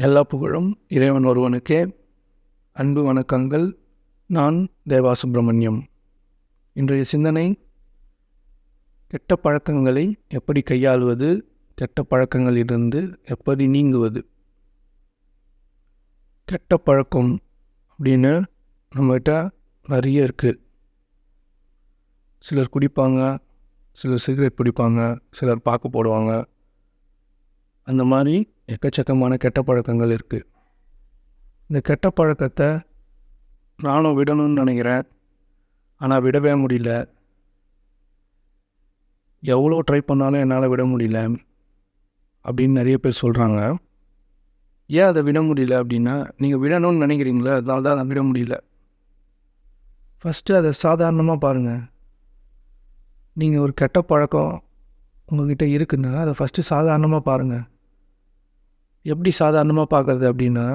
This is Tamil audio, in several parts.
எல்லா புகழும் இறைவன் ஒருவனுக்கே. அன்பு வணக்கங்கள். நான் தேவா சுப்பிரமணியம் இன்றைய சிந்தனை கெட்ட பழக்கங்களை எப்படி கையாளுவது கெட்ட பழக்கங்களிலிருந்து எப்படி நீங்குவது. கெட்ட பழக்கம் அப்படின்னு நம்மகிட்ட நிறைய இருக்குது சிலர் குடிப்பாங்க சிலர் சிகரெட் பிடிப்பாங்க சிலர் பாக்கு போடுவாங்க. அந்த மாதிரி எக்கச்சக்கமான கெட்ட பழக்கங்கள் இருக்குது இந்த கெட்ட பழக்கத்தை நானும் விடணும்னு நினைக்கிறேன். ஆனால் விடவே முடியல. எவ்வளோ ட்ரை பண்ணாலும் என்னால் விட முடியல அப்படின்னு நிறைய பேர் சொல்கிறாங்க ஏன் அதை விட முடியல அப்படின்னா நீங்கள் விடணும்னு நினைக்கிறீங்களே அதனால தான் அதை விட முடியல. ஃபஸ்ட்டு அதை சாதாரணமாக பாருங்கள் நீங்கள் ஒரு கெட்ட பழக்கம் உங்கள்கிட்ட இருக்குன்னா அதை ஃபஸ்ட்டு சாதாரணமாக பாருங்கள் எப்படி சாதாரணமாக பார்க்குறது அப்படின்னா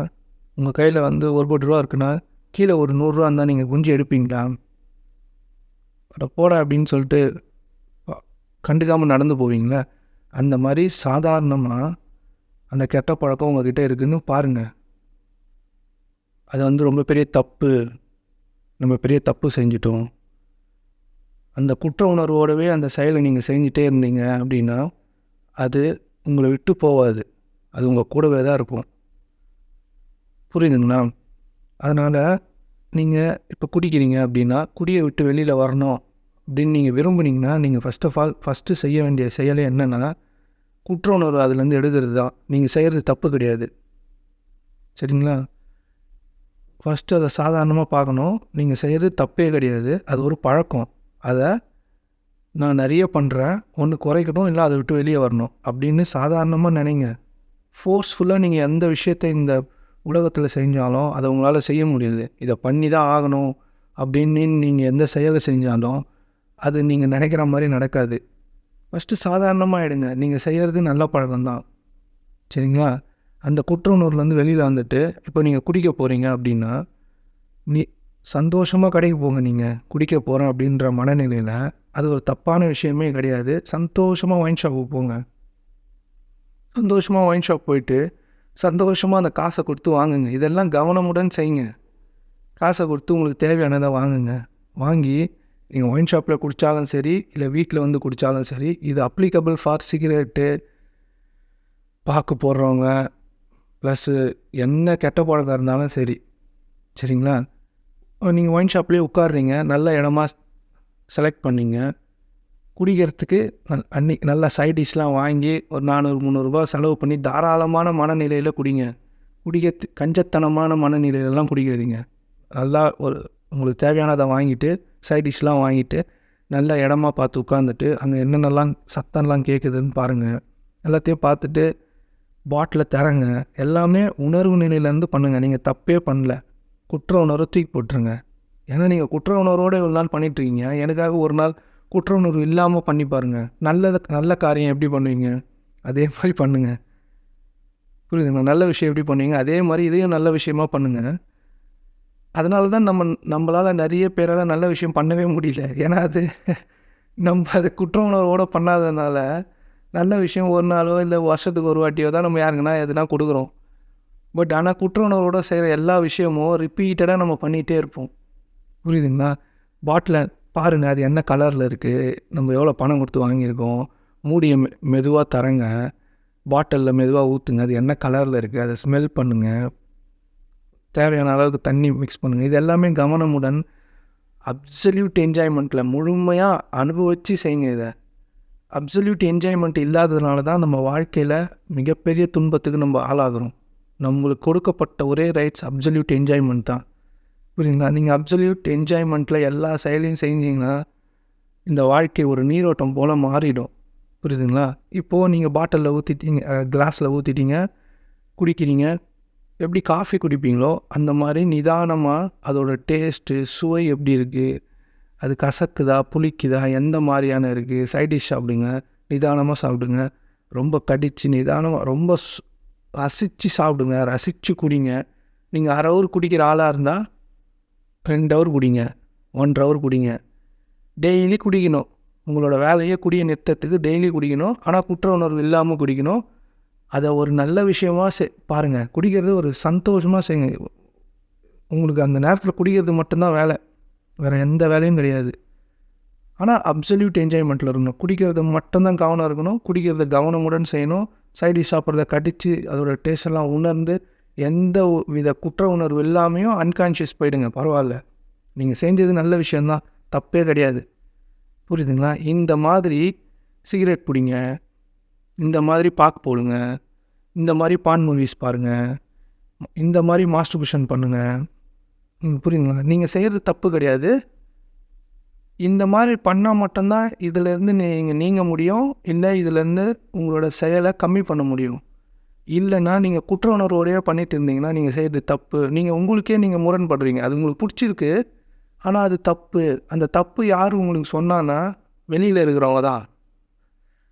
உங்கள் கையில் வந்து ஒரு கோடி ரூபா இருக்குன்னா கீழே ஒரு நூறுரூவா இருந்தால் நீங்கள் குஞ்சு எடுப்பீங்களா? அட போட அப்படின்னு சொல்லிட்டு கண்டுக்காமல் நடந்து போவீங்களா? அந்த மாதிரி சாதாரணமாக அந்த கெட்ட பழக்கம் உங்ககிட்ட இருக்குதுன்னு பாருங்கள் அது வந்து ரொம்ப பெரிய தப்பு. நம்ம பெரிய தப்பு செஞ்சிட்டோம். அந்த குற்ற உணர்வோடவே அந்த செயலை நீங்கள் செஞ்சிட்டே இருந்தீங்க அப்படின்னா அது உங்களை விட்டு போகாது. அது உங்கள் கூடவே தான் இருக்கும். புரியுதுங்களா? அதனால் நீங்கள் இப்போ குடிக்கிறீங்க அப்படின்னா குடியை விட்டு வெளியில் வரணும் அப்படின்னு நீங்கள் விரும்புனீங்கன்னா நீங்கள் ஃபஸ்ட் ஆஃப் ஆல் ஃபஸ்ட்டு செய்ய வேண்டிய செயலே என்னென்னா குற்ற உணர்வு அதுலேருந்து எடுக்கிறது தான் நீங்கள் செய்கிறது தப்பு கிடையாது. சரிங்களா? ஃபஸ்ட்டு அதை சாதாரணமாக பார்க்கணும். நீங்கள் செய்கிறது தப்பே கிடையாது. அது ஒரு பழக்கம். அதை நான் நிறைய பண்ணுறேன் ஒன்று குறைக்கணும் இல்லை அதை விட்டு வெளியே வரணும் அப்படின்னு சாதாரணமாக நினைங்க. ஃபோர்ஸ்ஃபுல்லாக நீங்கள் எந்த விஷயத்தை இந்த உலகத்தில் செஞ்சாலும் அதை உங்களால் செய்ய முடியாது. இதை பண்ணி தான் ஆகணும் அப்படின்னு நீங்கள் எந்த செயலை செஞ்சாலும் அது நீங்கள் நினைக்கிற மாதிரி நடக்காது. ஃபஸ்ட்டு சாதாரணமாக ஆகிடுங்க நீங்கள் செய்கிறது நல்ல பழக்கம்தான். சரிங்களா? அந்த குற்ற உணர்வுலேருந்து வெளியில் வந்துட்டு இப்போ நீங்கள் குடிக்க போகிறீங்க அப்படின்னா நீ சந்தோஷமாக கடைக்கு போங்க நீங்கள் குடிக்க போகிறேன் அப்படின்ற மனநிலையில் அது ஒரு தப்பான விஷயமே கிடையாது. சந்தோஷமாக ஒயின் ஷாப்புக்கு போங்க. சந்தோஷமாக ஒயின் ஷாப் போயிட்டு சந்தோஷமாக அந்த காசை கொடுத்து வாங்குங்க. இதெல்லாம் கவனமுடன் செய்யுங்க. காசை கொடுத்து உங்களுக்கு தேவையானதை வாங்குங்க. வாங்கி நீங்கள் ஒயின் ஷாப்பில் குடித்தாலும் சரி இல்லை வீட்டில் வந்து குடித்தாலும் சரி இது அப்ளிகபிள் ஃபார் சிகரெட்டு பாக்கு போடுறவங்க ப்ளஸ்ஸு என்ன கெட்ட பழக்கம் இருந்தாலும் சரி. சரிங்களா? நீங்கள் ஒயின் ஷாப்லேயே உட்காடுறீங்க நல்ல இடமா செலக்ட் பண்ணிங்க. குடிக்கிறதுக்கு நல் அன்னைக்கு நல்லா சைடிஷ்லாம் வாங்கி ஒரு நானூறு முந்நூறுரூபா செலவு பண்ணி தாராளமான மனநிலையில் குடிங்க. குடிக்கிறது கஞ்சத்தனமான மனநிலையிலலாம் குடிக்காதீங்க. நல்லா ஒரு உங்களுக்கு தேவையானதை வாங்கிட்டு சைடிஷ்லாம் வாங்கிட்டு நல்ல இடமா பார்த்து உட்காந்துட்டு அங்கே என்னென்னலாம் சத்தம்லாம் கேட்குதுன்னு பாருங்கள் எல்லாத்தையும் பார்த்துட்டு பாட்டில் தரங்க எல்லாமே உணர்வு நிலையிலேருந்து பண்ணுங்கள் நீங்கள் தப்பே பண்ணல. குற்ற உணர்வு தூக்கி போட்டுருங்க. ஏன்னா நீங்கள் குற்ற உணர்வோடு ஒரு நாள் பண்ணிட்டுருக்கீங்க எனக்காக ஒரு நாள் குற்ற உணர்வு இல்லாமல் பண்ணி பாருங்கள் நல்லது நல்ல காரியம் எப்படி பண்ணுவீங்க? அதே மாதிரி பண்ணுங்கள் புரியுதுங்களா? நல்ல விஷயம் எப்படி பண்ணுவீங்க? அதே மாதிரி இதையும் நல்ல விஷயமா பண்ணுங்கள் அதனால தான் நம்ம நம்மளால் நிறைய பேரால் நல்ல விஷயம் பண்ணவே முடியல. ஏன்னா அது நம்ம அது குற்ற உணர்வோடு பண்ணாததுனால நல்ல விஷயம் ஒரு நாளோ இல்லை வருஷத்துக்கு ஒரு வாட்டியோ தான் நம்ம யாருங்கன்னா எதுனா கொடுக்குறோம். பட் ஆனால் குற்ற உணர்வோடு செய்கிற எல்லா விஷயமும் ரிப்பீட்டடாக நம்ம பண்ணிகிட்டே இருப்போம். புரியுதுங்களா? பாட்டில் பாருங்கள் அது என்ன கலரில் இருக்குது நம்ம எவ்வளோ பணம் கொடுத்து வாங்கியிருக்கோம்? மூடியை மெ மெதுவாக தரங்க. பாட்டிலில் மெதுவாக ஊற்றுங்க அது என்ன கலரில் இருக்குது அதை ஸ்மெல் பண்ணுங்கள் தேவையான அளவுக்கு தண்ணி மிக்ஸ் பண்ணுங்கள் இது எல்லாமே கவனமுடன் அப்சல்யூட் என்ஜாய்மெண்ட்டில் முழுமையாக அனுபவித்து செய்யுங்க இதை. அப்சல்யூட் என்ஜாய்மெண்ட் இல்லாததுனால தான் நம்ம வாழ்க்கையில் மிகப்பெரிய துன்பத்துக்கு நம்ம ஆளாகிறோம். நம்மளுக்கு கொடுக்கப்பட்ட ஒரே ரைட்ஸ் அப்சல்யூட் என்ஜாய்மெண்ட் தான். புரியுதுங்களா? நீங்கள் அப்சல்யூட் என்ஜாய்மெண்ட்டில் எல்லா செயலையும் செஞ்சீங்கன்னா இந்த வாழ்க்கை ஒரு நீரோட்டம் போல் மாறிடும். புரியுதுங்களா? இப்போது நீங்கள் பாட்டிலில் ஊற்றிட்டீங்க கிளாஸில் ஊற்றிட்டீங்க குடிக்கிறீங்க எப்படி காஃபி குடிப்பீங்களோ அந்த மாதிரி நிதானமாக அதோட டேஸ்ட்டு சுவை எப்படி இருக்குது அது கசக்குதா புளிக்குதா எந்த மாதிரியான இருக்குது சைட் டிஷ் சாப்பிடுங்க நிதானமாக சாப்பிடுங்க. ரொம்ப கடிச்சு நிதானமாக ரொம்ப ரசித்து சாப்பிடுங்க ரசித்து குடிங்க. நீங்கள் அரை ஹவர் குடிக்கிற ஆளாக இருந்தால் ரெண்டு ஹவர் குடிங்க ஒன்றரை ஹவர் குடிங்க. டெய்லி குடிக்கணும். உங்களோட வேலையை குடிய நிறுத்தத்துக்கு டெய்லி குடிக்கணும். ஆனால் குற்ற உணர்வு இல்லாமல் குடிக்கணும். அதை ஒரு நல்ல விஷயமாக செ பாருங்கள் குடிக்கிறது ஒரு சந்தோஷமாக செய்யுங்க. உங்களுக்கு அந்த நேரத்தில் குடிக்கிறது மட்டும்தான் வேலை. வேறு எந்த வேலையும் கிடையாது. ஆனால் அப்சல்யூட் என்ஜாய்மெண்ட்டில் இருக்கணும். குடிக்கிறது மட்டும்தான் கவனம் இருக்கணும். குடிக்கிறத கவனமுடன் செய்யணும். சைடி சாப்பிட்றத கடித்து அதோட டேஸ்டெல்லாம் உணர்ந்து எந்த வித குற்ற உணர்வு இல்லாமையும் அன்கான்ஷியஸ் போயிடுங்க பரவாயில்ல. நீங்கள் செஞ்சது நல்ல விஷயந்தான் தப்பே கிடையாது. புரியுதுங்களா? இந்த மாதிரி சிகரெட் பிடிங்க இந்த மாதிரி பார்க்க போடுங்க இந்த மாதிரி பான் மூவிஸ் பாருங்கள் இந்த மாதிரி மாஸ்டர்பேஷன் பண்ணுங்கள் ம், புரியுதுங்களா? நீங்கள் செய்கிறது தப்பு கிடையாது. இந்த மாதிரி பண்ணால் மட்டும்தான் இதிலேருந்து நீங்கள் நீங்க முடியும் இல்லை இதிலேருந்து உங்களோட செயலை கம்மி பண்ண முடியும். இல்லைன்னா நீங்கள் குற்ற உணர்வோடையே பண்ணிட்டு இருந்தீங்கன்னா நீங்கள் செய்கிறது தப்பு நீங்கள் உங்களுக்கே நீங்கள் முரண்படுறீங்க. அது உங்களுக்கு பிடிச்சிருக்கு. ஆனால் அது தப்பு. அந்த தப்பு யார் உங்களுக்கு சொன்னான்னா வெளியில் இருக்கிறவங்க தான்.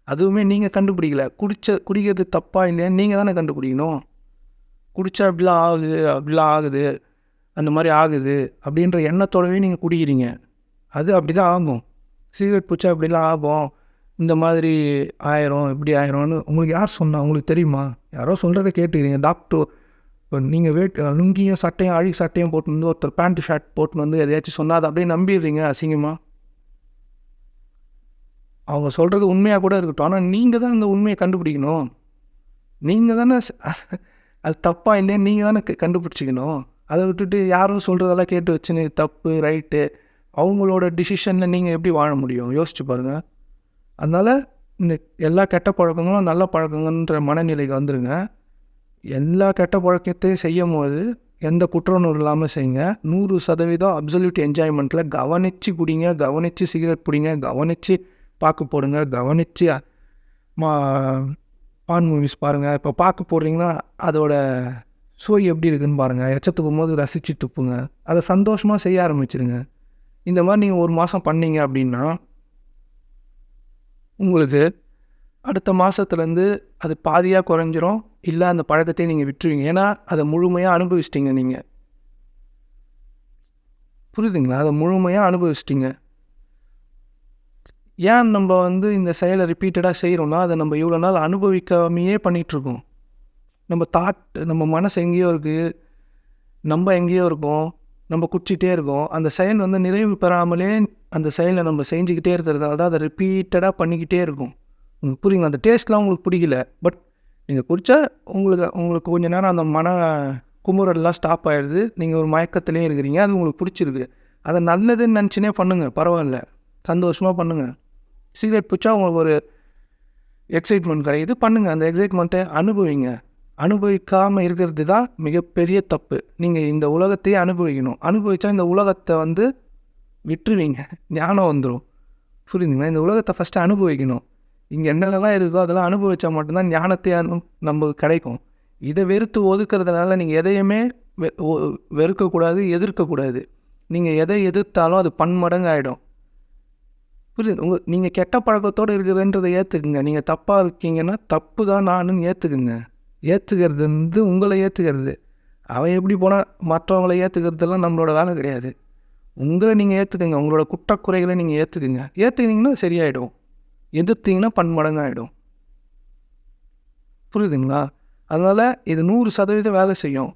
அதுவுமே நீங்கள் கண்டுபிடிக்கல. குடிச்ச குடிக்கிறது தப்பாக இல்லையான்னு நீங்கள் தானே கண்டுபிடிக்கணும். குடித்தா இப்படிலாம் ஆகுது அப்படிலாம் ஆகுது அந்த மாதிரி ஆகுது அப்படின்ற எண்ணத்தோடவே நீங்கள் குடிக்கிறீங்க. அது அப்படி தான் ஆகும். சிகரெட் பிடிச்சா இப்படிலாம் ஆகும். இந்த மாதிரி ஆயிரும் இப்படி ஆயிரும்னு உங்களுக்கு யார் சொன்னா? உங்களுக்கு தெரியுமா? யாரோ சொல்கிறத கேட்டுக்கிறீங்க. டாக்டர் இப்போ நீங்கள் வேட் லுங்கியும் சட்டையும் அழுகி சட்டையும் போட்டு வந்து ஒருத்தர் பேண்ட் ஷர்ட் போட்டுன்னு வந்து எதையாச்சும் சொன்னால் அதை அப்படியே நம்பிடுறீங்க அசிங்கமாக அவங்க சொல்கிறது உண்மையாக கூட இருக்கட்டும். ஆனால் நீங்கள் தான் இந்த உண்மையை கண்டுபிடிக்கணும். நீங்கள் தானே அது தப்பாக இல்லைன்னு நீங்கள் தானே க- கண்டுபிடிச்சிக்கணும். அதை விட்டுட்டு யாரும் சொல்கிறதெல்லாம் கேட்டு வச்சுன்னு தப்பு ரைட்டு அவங்களோட டிசிஷனில் நீங்கள் எப்படி வாழ முடியும்? யோசிச்சு பாருங்கள் அதனால் இந்த எல்லா கெட்ட பழக்கங்களும் நல்ல பழக்கங்கன்ற மனநிலைக்கு வந்துடுங்க எல்லா கெட்ட பழக்கத்தையும் செய்யும் போது எந்த குற்றவுணர்வு இல்லாமல் செய்யுங்க. நூறு சதவீதம் அப்சல்யூட் என்ஜாய்மெண்ட்டில் கவனித்து குடிங்க கவனித்து சிகரெட் பிடிங்க கவனித்து பார்க்க போடுங்க கவனித்து மா பான் மூவிஸ் பாருங்கள் இப்போ பார்க்க போடுறீங்கன்னா அதோட சுவை எப்படி இருக்குதுன்னு பாருங்கள் எச்ச துப்பும் போது ரசித்து துப்புங்க. அதை சந்தோஷமாக செய்ய ஆரம்பிச்சிருங்க. இந்த மாதிரி நீங்கள் ஒரு மாதம் பண்ணீங்க அப்படின்னா உங்களுக்கு அடுத்த மாதத்துலேருந்து அது பாதியாக குறைஞ்சிரும். இல்லை அந்த பழக்கத்தையும் நீங்கள் விட்டுருவீங்க. ஏன்னா அதை முழுமையாக அனுபவிச்சிட்டிங்க நீங்கள் புரியுதுங்களா? அதை முழுமையாக அனுபவிச்சிட்டிங்க. ஏன் நம்ம வந்து இந்த செயலை ரிப்பீட்டடாக செய்கிறோம்னா அதை நம்ம இவ்வளோ நாள் அனுபவிக்காமையே பண்ணிகிட்ருக்கோம் நம்ம தாட் நம்ம மனசு எங்கேயோ இருக்குது நம்ம எங்கேயோ இருக்கோம். நம்ம குடிச்சிட்டே இருக்கோம். அந்த செயல் வந்து நிறைவு பெறாமலே அந்த செயலை நம்ம செஞ்சுக்கிட்டே இருக்கிறதால தான் அதை ரிப்பீட்டடாக பண்ணிக்கிட்டே இருக்கும். உங்களுக்கு புரியுங்க அந்த டேஸ்ட்லாம் உங்களுக்கு பிடிக்கல. பட் நீங்கள் குடித்தா உங்களுக்கு உங்களுக்கு கொஞ்ச நேரம் அந்த மன குமுறல்லாம் ஸ்டாப் ஆகிடுது நீங்கள் ஒரு மயக்கத்துலேயும் இருக்கிறீங்க. அது உங்களுக்கு பிடிச்சிருக்கு அதை நல்லதுன்னு நினச்சினே பண்ணுங்கள் பரவாயில்ல. சந்தோஷமாக பண்ணுங்கள் சிகரெட் பிடிச்சா உங்களுக்கு ஒரு எக்ஸைட்மெண்ட் கிடைக்குது. பண்ணுங்கள் அந்த எக்ஸைட்மெண்ட்டை அனுபவிங்க. அனுபவிக்காமல் இருக்கிறது தான் மிகப்பெரிய தப்பு. நீங்கள் இந்த உலகத்தையே அனுபவிக்கணும். அனுபவித்தா இந்த உலகத்தை வந்து விட்டுருவீங்க. ஞானம் வந்துடும் புரியுதுங்களா? இந்த உலகத்தை ஃபஸ்ட்டு அனுபவிக்கணும். இங்கே என்னென்னலாம் இருக்கோ அதெல்லாம் அனுபவித்தா மட்டும்தான் ஞானத்தையே நம்மளுக்கு நமக்கு கிடைக்கும். இதை வெறுத்து ஒதுக்கிறதுனால நீங்கள் எதையுமே வெ- ஒ- வெறுக்கக்கூடாது எதிர்க்கக்கூடாது. நீங்கள் எதை எதிர்த்தாலும் அது பன்மடங்கு ஆகிடும் புரியுது? உங்கள் நீங்கள் கெட்ட பழக்கத்தோடு இருக்கிறன்றதை ஏற்றுக்குங்க நீங்கள் தப்பாக இருக்கீங்கன்னா தப்பு தான் நானுன்னு ஏற்றுக்குங்க ஏற்றுக்கிறது வந்து உங்களை ஏற்றுக்கிறது அவன் எப்படி போனால் மற்றவங்களை ஏற்றுக்கிறதுலாம் நம்மளோட வேலை கிடையாது. உங்களை நீங்கள் ஏற்றுக்குங்க உங்களோட குற்றக்குறைகளை நீங்கள் ஏற்றுக்குங்க ஏற்றுக்கினீங்கன்னா சரியாயிடும். எதிர்த்தீங்கன்னா பன்மடங்காகிடும் புரியுதுங்களா? அதனால் இது நூறு சதவீதம் வேலை செய்யும்.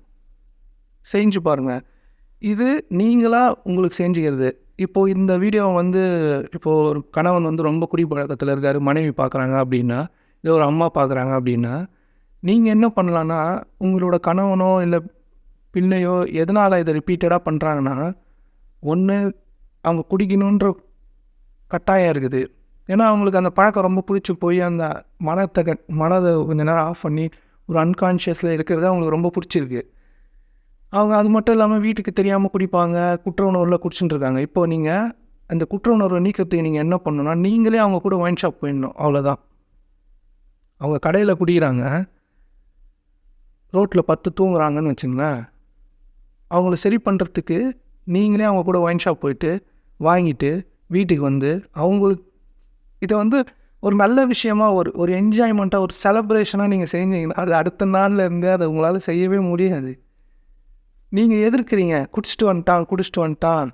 செஞ்சு பாருங்கள் இது நீங்களாக உங்களுக்கு செஞ்சுக்கிறது. இப்போது இந்த வீடியோ வந்து இப்போது ஒரு கணவன் வந்து ரொம்ப குடிப்பழக்கத்தில் இருக்கார் மனைவி பார்க்குறாங்க அப்படின்னா இல்லை ஒரு அம்மா பார்க்குறாங்க அப்படின்னா நீங்கள் என்ன பண்ணலான்னா உங்களோட கணவனோ இல்லை பிள்ளையோ எதனால் இதை ரிப்பீட்டடாக பண்ணுறாங்கன்னா ஒன்று அவங்க குடிக்கணுன்ற கட்டாயம் இருக்குது. ஏன்னா அவங்களுக்கு அந்த பழக்கம் ரொம்ப பிடிச்சி போய் அந்த மனத்தை மனதை கொஞ்ச நேரம் ஆஃப் பண்ணி ஒரு அன்கான்ஷியஸில் இருக்கிறது அவங்களுக்கு ரொம்ப பிடிச்சிருக்கு. அவங்க அது மட்டும் இல்லாமல் வீட்டுக்கு தெரியாமல் குடிப்பாங்க குற்ற உணர்வில் குடிச்சுட்டு இருக்காங்க. இப்போ நீங்கள் அந்த குற்ற உணர்வை நீக்கிறதுக்கு நீங்கள் என்ன பண்ணணும்னா நீங்களே அவங்க கூட ஒயின் ஷாப் போயிடணும். அவ்வளோதான் அவங்க கடையில் குடிக்கிறாங்க. ரோட்டில் பத்து தூங்குறாங்கன்னு வச்சுங்களேன். அவங்கள சரி பண்ணுறதுக்கு நீங்களே அவங்க கூட ஒயின் ஷாப் போயிட்டு வாங்கிட்டு வீட்டுக்கு வந்து அவங்களுக்கு இதை வந்து ஒரு நல்ல விஷயமா ஒரு ஒரு என்ஜாய்மெண்ட்டாக ஒரு செலப்ரேஷனாக நீங்கள் செஞ்சீங்கன்னா அது அடுத்த நாளில் இருந்து அதை உங்களால் செய்யவே முடியாது. நீங்கள் எதிர்க்கிறீங்க குடிச்சிட்டு வந்துட்டான் குடிச்சிட்டு வந்துட்டான்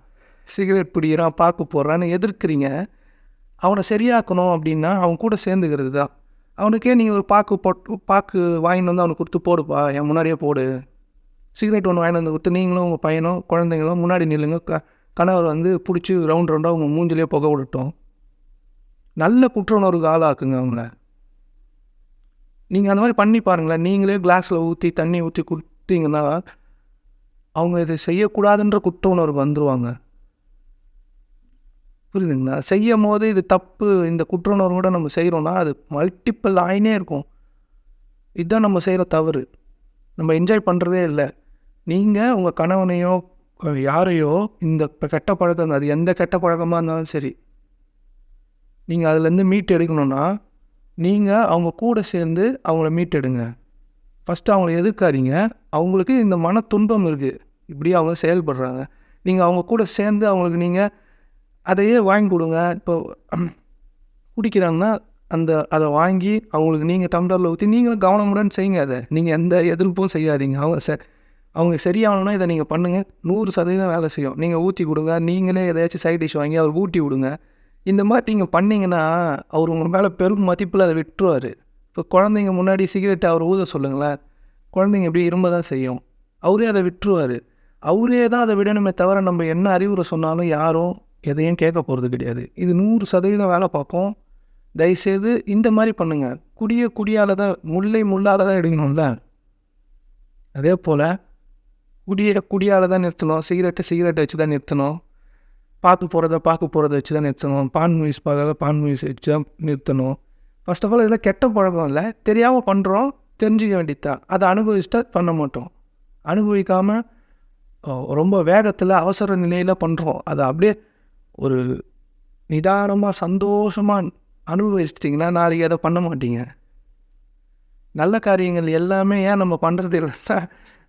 சிகரெட் பிடிக்கிறான் பார்க்க போடுறான்னு எதிர்க்கிறீங்க அவனை சரியாக்கணும் அப்படின்னா அவன் கூட சேர்ந்துக்கிறது தான். அவனுக்கே நீங்கள் ஒரு பாக்கு போட்டு பாக்கு வாங்கிட்டு வந்து அவனுக்கு கொடுத்து போடுப்பா என் முன்னாடியே போடு. சிகரெட் ஒன்று வாங்கிட்டு வந்து கொடுத்து நீங்களும் உங்கள் பையனும் குழந்தைங்களும் முன்னாடி நில்லுங்க. க கணவர் வந்து பிடிச்சி ரவுண்ட் ரவுண்டாக உங்கள் மூஞ்சிலே புகை விடட்டும் நல்ல குற்ற உணர்வுக்கு ஆளாக்குங்க அவங்கள. நீங்கள் அந்த மாதிரி பண்ணி பாருங்களேன். நீங்களே கிளாஸில் ஊற்றி தண்ணி ஊற்றி கொடுத்தீங்கன்னா அவங்க இதை செய்யக்கூடாதுன்ற குற்ற உணர்வு வந்துடுவாங்க புரியுதுங்களா? செய்யும் போது இது தப்பு. இந்த குற்றவுணர்வோட நம்ம செய்கிறோன்னா அது மல்டிப்பிள் ஆயினே இருக்கும். இதுதான் நம்ம செய்கிற தவறு. நம்ம என்ஜாய் பண்ணுறதே இல்லை. நீங்கள் உங்கள் கணவனையோ யாரையோ இந்த கெட்ட பழக்கம் அது எந்த கெட்ட பழக்கமாக இருந்தாலும் சரி நீங்கள் அதுலேருந்து மீட் எடுக்கணும்னா நீங்கள் அவங்க கூட சேர்ந்து அவங்கள மீட் எடுங்க. ஃபஸ்ட்டு அவங்கள எதிர்க்காதீங்க. அவங்களுக்கு இந்த மன துன்பம் இருக்குது இப்படி அவங்க செயல்படுறாங்க. நீங்கள் அவங்க கூட சேர்ந்து அவங்களுக்கு நீங்கள் அதையே வாங்கி கொடுங்க. இப்போ குடிக்கிறாங்கன்னா அந்த அதை வாங்கி அவங்களுக்கு நீங்கள் டம்ளரில் ஊற்றி நீங்களும் கவனமுடன் செய்யுங்க அதை. நீங்கள் எந்த எதிர்ப்பும் செய்யாதீங்க. அவங்க சார் அவங்க சரியாகணும்னா இதை நீங்கள் பண்ணுங்கள் நூறு சதவீதம் வேலை செய்யும். நீங்கள் ஊற்றி கொடுங்க. நீங்களே எதாச்சும் சைட் டிஷ் வாங்கி அவர் ஊட்டி விடுங்க. இந்த மாதிரி நீங்கள் பண்ணிங்கன்னா அவர் உங்கள் மேலே பெரும் மதிப்பில் அதை விட்டுருவார். இப்போ குழந்தைங்க முன்னாடி சிகரெட்டை அவர் ஊத சொல்லுங்களேன். குழந்தைங்க எப்படி இரும்ப தான் செய்யும். அவரே அதை விட்டுருவார். அவரே தான் அதை விடணுமே தவிர நம்ம என்ன அறிவுரை சொன்னாலும் யாரும் எதையும் கேட்க போகிறது கிடையாது. இது நூறு சதவீதம் வேலை பார்க்கும். தயவுசெய்து இந்த மாதிரி பண்ணுங்கள் குடிய குடியால் தான் முல்லை முள்ளால் தான் எடுக்கணும்ல. அதே போல் குடிய குடியால் தான் நிறுத்தணும். சிகரெட்டை சிகரெட்டை வச்சு தான் நிறுத்தணும். பார்க்க போகிறத பார்க்க போகிறத வச்சு தான் நிறுத்தணும். பான் மூவிஸ் பார்க்கறத பான் மூவிஸ் வச்சு தான் நிறுத்தணும். ஃபர்ஸ்ட் ஆஃப் ஆல் இதெல்லாம் கெட்ட பழக்கம் இல்லை. தெரியாமல் பண்ணுறோம் தெரிஞ்சிக்க வேண்டியது தான் அதை அனுபவிச்சுட்டா பண்ண மாட்டோம். அனுபவிக்காமல் ரொம்ப வேகத்தில் அவசர நிலையில் பண்ணுறோம் அதை அப்படியே ஒரு நிதானமாக சந்தோஷமாக அனுபவிச்சிட்டிங்கன்னா நாளைக்கு அதை பண்ண மாட்டீங்க. நல்ல காரியங்கள் எல்லாமே ஏன் நம்ம பண்ணுறது இல்லைன்னா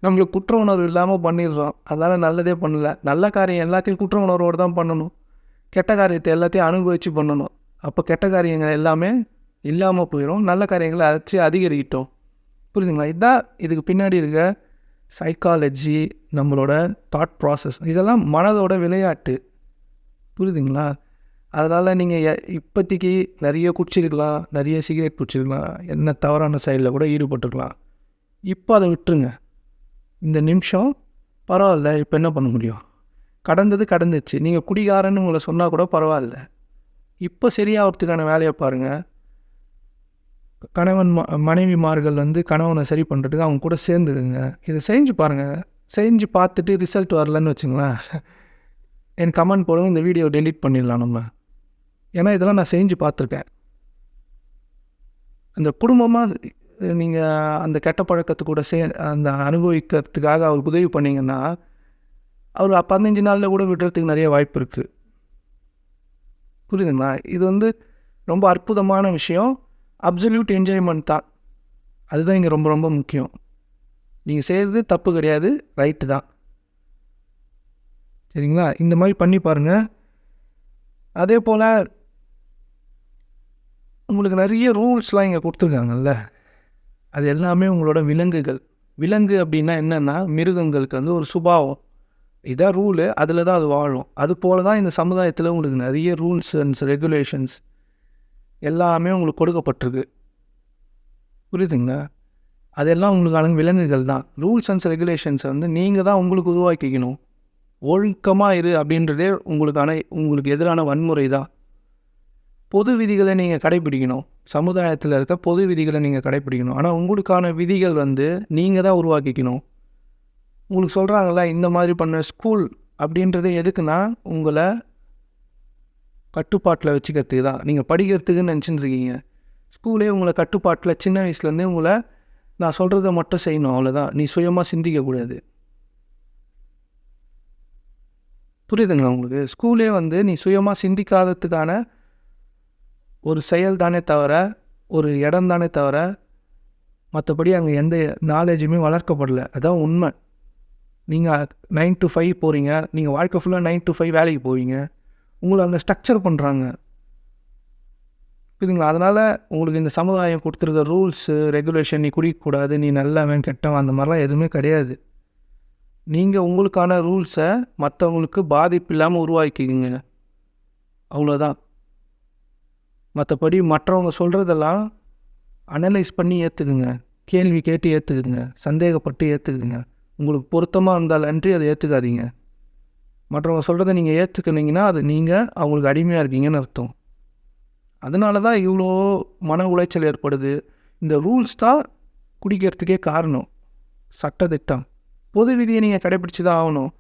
நம்மளுக்கு குற்ற உணர்வு இல்லாமல் பண்ணிடுறோம். அதனால் நல்லதே பண்ணல. நல்ல காரியம் எல்லாத்தையும் குற்ற உணர்வோடு தான் பண்ணணும். கெட்ட காரியத்தை எல்லாத்தையும் அனுபவித்து பண்ணணும். அப்போ கெட்ட காரியங்கள் எல்லாமே இல்லாமல் போயிடும் நல்ல காரியங்களை அழைச்சி அதிகரிக்கிட்டோம். புரியுதுங்களா? இதுதான் இதுக்கு பின்னாடி இருக்க சைக்காலஜி நம்மளோட தாட் ப்ராசஸ் இதெல்லாம் மனதோட விளையாட்டு. புரியுதுங்களா? அதனால் நீங்கள் இப்போதைக்கு நிறைய குடிச்சிருக்கலாம் நிறைய சிகரெட் குடிச்சிருக்கலாம் என்ன தவறான செயலில் கூட ஈடுபட்டுருக்கலாம். இப்போ அதை விட்டுருங்க. இந்த நிமிஷம் பரவாயில்ல இப்போ என்ன பண்ண முடியும்? கடந்தது கடந்துச்சு. நீங்கள் குடிகாரன்னு உங்களை சொன்னால் கூட பரவாயில்ல. இப்போ சரியாகிறதுக்கான வேலையை பாருங்கள் கணவன் ம மனைவிமார்கள் வந்து கணவனை சரி பண்ணுறதுக்கு அவங்க கூட சேர்ந்துக்குங்க. இதை செஞ்சு பாருங்கள் செஞ்சு பார்த்துட்டு ரிசல்ட் வரலன்னு வச்சுங்களேன். என் கமெண்ட் போடுங்க இந்த வீடியோ டெலிட் பண்ணிடலாம் நம்ம. ஏன்னா இதெல்லாம் நான் செஞ்சு பார்த்துருக்கேன். அந்த குடும்பமாக நீங்கள் அந்த கெட்ட பழக்கத்து கூட சே அந்த அனுபவிக்கிறதுக்காக அவருக்கு உதவி பண்ணீங்கன்னா அவர் பதினஞ்சு நாளில் கூட விடுறதுக்கு நிறைய வாய்ப்பு இருக்குது புரியுதுங்களா? இது வந்து ரொம்ப அற்புதமான விஷயம். அப்சல்யூட் என்ஜாய்மெண்ட் தான். அதுதான் இங்கே ரொம்ப ரொம்ப முக்கியம். நீங்கள் செய்கிறது தப்பு கிடையாது ரைட்டு தான். சரிங்களா? இந்த மாதிரி பண்ணி பாருங்கள் அதே போல் உங்களுக்கு நிறைய ரூல்ஸ்லாம் இங்கே கொடுத்துருக்காங்கல்ல. அது எல்லாமே உங்களோட விலங்குகள். விலங்கு அப்படின்னா என்னென்னா மிருகங்களுக்கு வந்து ஒரு சுபாவம். இதான் ரூலு அதில் தான் அது வாழும். அது போல தான் இந்த சமுதாயத்தில் உங்களுக்கு நிறைய ரூல்ஸ் அண்ட்ஸ் ரெகுலேஷன்ஸ் எல்லாமே உங்களுக்கு கொடுக்கப்பட்டிருக்கு. புரியுதுங்களா? அதெல்லாம் உங்களுக்கான விலங்குகள் தான். ரூல்ஸ் அண்ட்ஸ் ரெகுலேஷன்ஸை வந்து நீங்கள் தான் உங்களுக்கு உருவாக்கிக்கணும். ஒழுக்கமாக இரு அப்படின்றதே உங்களுக்கான உங்களுக்கு எதிரான வன்முறை தான். பொது விதிகளை நீங்கள் கடைப்பிடிக்கணும் சமுதாயத்தில் இருக்க பொது விதிகளை நீங்கள் கடைப்பிடிக்கணும் ஆனால் உங்களுக்கான விதிகள் வந்து நீங்கள் தான் உருவாக்கிக்கணும். உங்களுக்கு சொல்கிறாங்களா இந்த மாதிரி பண்ண ஸ்கூல் அப்படின்றது எதுக்குன்னா உங்களை கட்டுப்பாட்டில் வச்சுக்கிறதுக்கு தான். நீங்கள் படிக்கிறதுக்குன்னு நினச்சின்னு இருக்கீங்க ஸ்கூலே உங்களை கட்டுப்பாட்டில் சின்ன வயசுலேருந்தே உங்களை நான் சொல்கிறத மட்டும் செய்யணும் அவ்வளோதான் நீ சுயமாக சிந்திக்கக்கூடாது புரியுதுங்களா உங்களுக்கு? ஸ்கூலே வந்து நீ சுயமாக சிந்திக்காததுக்கான ஒரு செயல் தானே தவிர ஒரு இடம் தானே தவிர மற்றபடி அங்கே எந்த நாலேஜுமே வளர்க்கப்படலை. அதான் உண்மை. நீங்கள் நைன் டு ஃபைவ் போகிறீங்க நீங்கள் வாழ்க்கை ஃபுல்லாக நைன் டு ஃபைவ் வேலைக்கு போவீங்க. உங்களை அங்கே ஸ்ட்ரக்சர் பண்ணுறாங்க புரியுதுங்களா? அதனால் உங்களுக்கு இந்த சமுதாயம் கொடுத்துருக்க ரூல்ஸு ரெகுலேஷன் நீ குடிக்கக்கூடாது நீ நல்லவன் கெட்டவன் அந்த மாதிரிலாம் எதுவுமே கிடையாது. நீங்கள் உங்களுக்கான ரூல்ஸை மற்றவங்களுக்கு பாதிப்பு இல்லாமல் உருவாக்கிக்கிங்க. அவ்வளோதான் மற்றபடி மற்றவங்க சொல்கிறதெல்லாம் அனலைஸ் பண்ணி ஏற்றுக்குங்க கேள்வி கேட்டு ஏற்றுக்குங்க சந்தேகப்பட்டு ஏற்றுக்குங்க உங்களுக்கு பொருத்தமாக இருந்தால் அன்றி அதை ஏற்றுக்காதீங்க மற்றவங்க சொல்கிறத நீங்கள் ஏற்றுக்கினீங்கன்னா அது நீங்கள் அவங்களுக்கு அடிமையாக இருக்கீங்கன்னு அர்த்தம். அதனால தான் இவ்வளோ மன உளைச்சல் ஏற்படுது. இந்த ரூல்ஸ் தான் குடிக்கிறதுக்கே காரணம். சட்டத்திட்டம் பொது விதியை நீங்கள் கடைப்பிடிச்சி தான் ஆகணும்.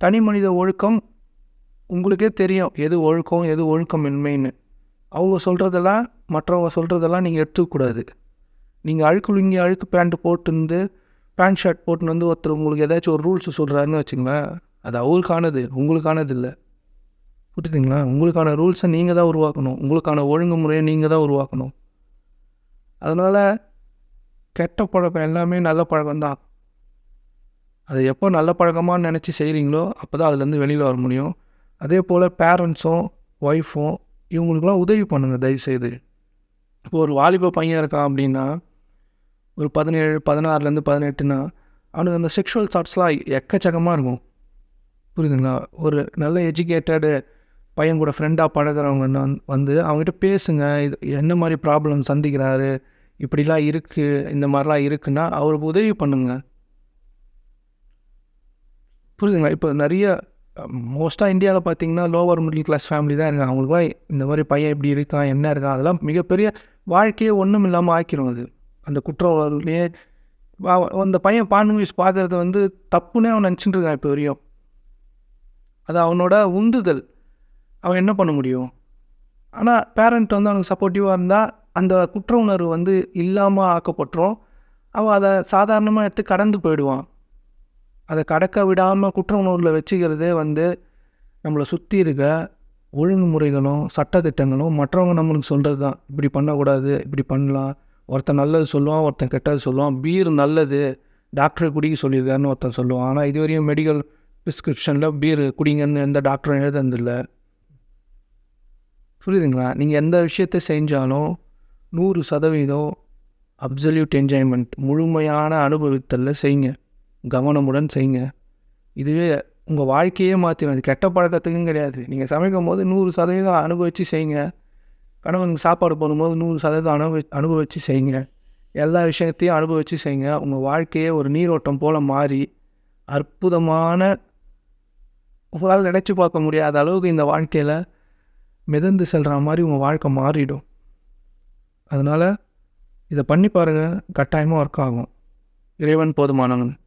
தனி மனித ஒழுக்கம் உங்களுக்கே தெரியும். எது ஒழுக்கம் எது ஒழுக்கம் இன்மைன்னு அவங்க சொல்கிறதெல்லாம் மற்றவங்க சொல்கிறதெல்லாம் நீங்கள் எடுத்துக்கக்கூடாது. நீங்கள் அழுக்கு லுங்கி அழுக்கு பேண்ட்டு போட்டுருந்து பேண்ட் ஷர்ட் போட்டுன்னு வந்து ஒருத்தர் உங்களுக்கு ஏதாச்சும் ஒரு ரூல்ஸ் சொல்கிறாருன்னு வச்சுங்களேன் அது அவருக்கானது உங்களுக்கானது இல்லை. புரியுதுங்களா? உங்களுக்கான ரூல்ஸை நீங்கள் தான் உருவாக்கணும். உங்களுக்கான ஒழுங்குமுறையை நீங்கள் தான் உருவாக்கணும். அதனால் கெட்ட பழக்கம் எல்லாமே நல்ல பழக்கம் தான். அது எப்போ நல்ல பழக்கமாக நினச்சி செய்கிறீங்களோ அப்போ தான் அதுலேருந்து வெளியில் வர முடியும். அதே போல் பேரண்ட்ஸும் ஒய்ஃபும் இவங்களுக்குலாம் உதவி பண்ணுங்கள் தயவுசெய்து. இப்போ ஒரு வாலிப பையன் இருக்கான் அப்படின்னா ஒரு பதினேழு பதினாறுலேருந்து பதினெட்டுனா அவனுக்கு அந்த செக்ஷுவல் தாட்ஸ்லாம் எக்கச்சக்கமாக இருக்கும். புரியுதுங்களா? ஒரு நல்ல எஜுகேட்டடு பையன் கூட ஃப்ரெண்டாக பழகிறவங்க வந்து அவங்ககிட்ட பேசுங்க இது என்ன மாதிரி ப்ராப்ளம் சந்திக்கிறாரு இப்படிலாம் இருக்குது இந்த மாதிரிலாம் இருக்குன்னா அவருக்கு உதவி பண்ணுங்க. புரியுதுங்களா? இப்போ நிறைய மோஸ்ட்டாக இந்தியாவில் பார்த்தீங்கன்னா லோவர் மிடில் கிளாஸ் ஃபேமிலி தான் இருக்காங்க. அவங்களுக்குலாம் இந்த மாதிரி பையன் இப்படி இருக்கான் என்ன இருக்கான் அதெல்லாம் மிகப்பெரிய வாழ்க்கையே ஒன்றும் இல்லாமல் ஆக்கிரும் அது. அந்த குற்ற உணர்வுலேயே அந்த பையன் பான் மூவிஸ் பார்க்குறது வந்து தப்புன்னே அவன் நினச்சிட்டு இருக்கான் இப்போ வரையும். அது அவனோட உந்துதல். அவன் என்ன பண்ண முடியும்? ஆனால் பேரண்ட் வந்து அவனுக்கு சப்போர்ட்டிவாக இருந்தால் அந்த குற்ற உணர்வு வந்து இல்லாமல் ஆக்கப்பட்டுரும். அவன் அதை சாதாரணமாக எடுத்து கடந்து போயிடுவான். அதை கடக்க விடாமல் குற்ற உணர்வில் வச்சுக்கிறதே வந்து நம்மளை சுற்றி இருக்க ஒழுங்குமுறைகளும் சட்டத்திட்டங்களும் மற்றவங்க நம்மளுக்கு சொல்கிறது தான் இப்படி பண்ணக்கூடாது இப்படி பண்ணலாம். ஒருத்தன் நல்லது சொல்லுவான் ஒருத்தன் கெட்டது சொல்லுவான். பீர் நல்லது டாக்டர் குடிக்க சொல்லியிருக்காருன்னு ஒருத்தன் சொல்லுவான். ஆனால் இதுவரையும் மெடிக்கல் ப்ரிஸ்கிரிப்ஷனில் பீர் குடிங்கன்னு எந்த டாக்டரும் எழுதுனதில்லை. புரியுதுங்களா? நீங்கள் எந்த விஷயத்தை செஞ்சாலும் நூறு சதவீதம் அப்சல்யூட் என்ஜாய்மெண்ட் முழுமையான அனுபவித்தலில் செய்யுங்க. கவனமுடன் செய்யுங்க. இதுவே உங்கள் வாழ்க்கையே மாற்றிடும் அது கெட்ட பழக்கத்துக்கும் கிடையாது. நீங்கள் சமைக்கும் போது நூறு சதவீதம் அனுபவித்து செய்யுங்க. கணவனுக்கு சாப்பாடு போடும்போது நூறு சதவீதம் அனுபவி அனுபவித்து செய்யுங்க. எல்லா விஷயத்தையும் அனுபவித்து செய்யுங்க. உங்கள் வாழ்க்கையே ஒரு நீரோட்டம் போல் மாறி அற்புதமான உங்களால் நினச்சி பார்க்க முடியாத அளவுக்கு இந்த வாழ்க்கையில் மிதந்து செல்கிற மாதிரி உங்கள் வாழ்க்கை மாறிடும். அதனால் இதை பண்ணி பாருங்கள் கட்டாயமாக ஒர்க் ஆகும். இறைவன் போதுமானவன்.